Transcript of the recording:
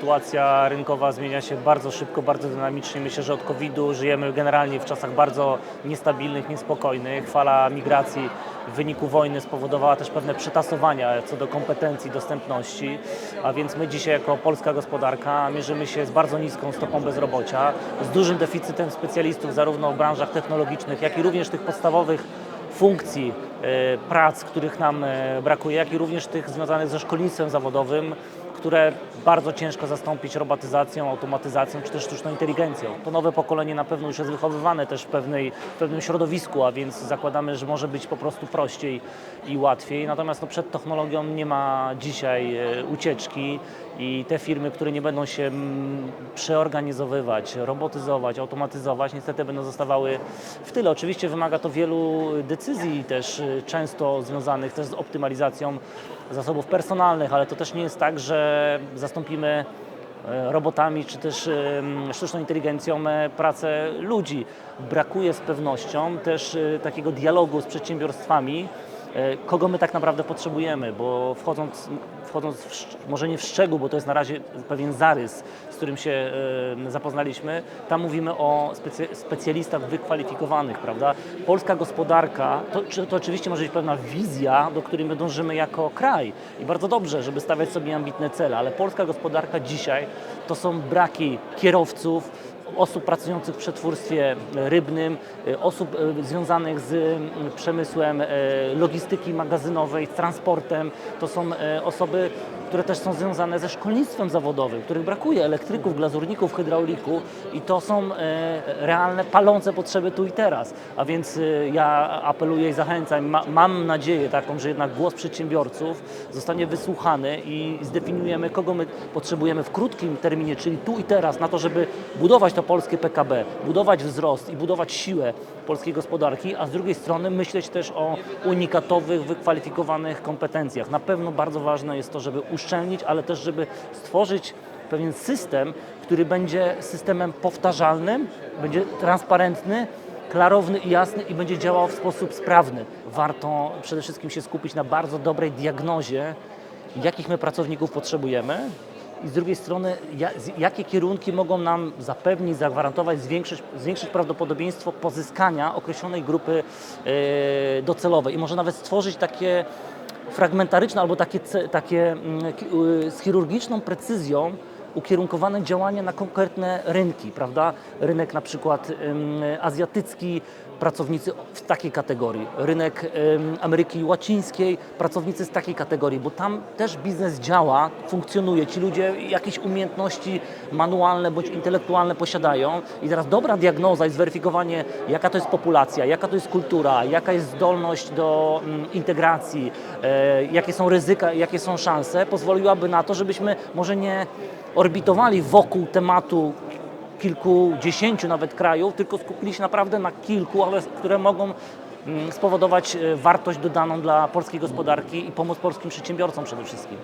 sytuacja rynkowa zmienia się bardzo szybko, bardzo dynamicznie. Myślę, że od COVID-u żyjemy generalnie w czasach bardzo niestabilnych, niespokojnych. Fala migracji w wyniku wojny spowodowała też pewne przetasowania co do kompetencji, dostępności, a więc my dzisiaj jako polska gospodarka mierzymy się z bardzo niską stopą bezrobocia, z dużym deficytem specjalistów zarówno w branżach technologicznych, jak i również tych podstawowych funkcji, e, prac, których nam e, brakuje, jak i również tych związanych ze szkolnictwem zawodowym, które bardzo ciężko zastąpić robotyzacją, automatyzacją czy też sztuczną inteligencją. To nowe pokolenie na pewno już jest wychowywane też w, pewnej, w pewnym środowisku, a więc zakładamy, że może być po prostu prościej i łatwiej. Natomiast no, przed technologią nie ma dzisiaj e, ucieczki i te firmy, które nie będą się mm, przeorganizowywać, robotyzować, automatyzować, niestety będą zostawały w tyle. Oczywiście wymaga to wielu decyzji też y, często związanych też z optymalizacją zasobów personalnych, ale to też nie jest tak, że zastąpimy e, robotami czy też sztuczną inteligencją e, pracę ludzi. Brakuje z pewnością też e, takiego dialogu z przedsiębiorstwami, kogo my tak naprawdę potrzebujemy, bo wchodząc, wchodząc w, może nie w szczegół, bo to jest na razie pewien zarys, z którym się e, zapoznaliśmy, tam mówimy o specjalistach wykwalifikowanych, prawda? Polska gospodarka, to, to oczywiście może być pewna wizja, do której my dążymy jako kraj. I bardzo dobrze, żeby stawiać sobie ambitne cele, ale polska gospodarka dzisiaj to są braki kierowców, osób pracujących w przetwórstwie rybnym, e, osób e, związanych z przemysłem e, logistyki magazynowej, transportem. To są e, osoby, które też są związane ze szkolnictwem zawodowym, których brakuje elektryków, glazurników, hydraulików i to są e, realne, palące potrzeby tu i teraz. A więc e, ja apeluję i zachęcam, ma, mam nadzieję taką, że jednak głos przedsiębiorców zostanie wysłuchany i zdefiniujemy, kogo my potrzebujemy w krótkim terminie, czyli tu i teraz, na to, żeby budować to polskie PKB, budować wzrost i budować siłę polskiej gospodarki, a z drugiej strony myśleć też o unikatowych, wykwalifikowanych kompetencjach. Na pewno bardzo ważne jest to, żeby uszczelnić, ale też, żeby stworzyć pewien system, który będzie systemem powtarzalnym, będzie transparentny, klarowny i jasny i będzie działał w sposób sprawny. Warto przede wszystkim się skupić na bardzo dobrej diagnozie, jakich my pracowników potrzebujemy i z drugiej strony, jakie kierunki mogą nam zapewnić, zagwarantować, zwiększyć, zwiększyć prawdopodobieństwo pozyskania określonej grupy e, docelowej? I może nawet stworzyć takie fragmentaryczne albo takie, takie mm, z chirurgiczną precyzją ukierunkowane działania na konkretne rynki, prawda? Rynek na przykład azjatycki, pracownicy w takiej kategorii, rynek Ameryki Łacińskiej, pracownicy z takiej kategorii, bo tam też biznes działa, funkcjonuje, ci ludzie jakieś umiejętności manualne bądź intelektualne posiadają. I teraz dobra diagnoza i zweryfikowanie, jaka to jest populacja, jaka to jest kultura, jaka jest zdolność do mm, integracji, e, jakie są ryzyka, jakie są szanse, pozwoliłaby na to, żebyśmy może nie orbitowali wokół tematu kilkudziesięciu nawet krajów, tylko skupili się naprawdę na kilku, ale które mogą mm, spowodować e, wartość dodaną dla polskiej gospodarki i pomóc polskim przedsiębiorcom przede wszystkim.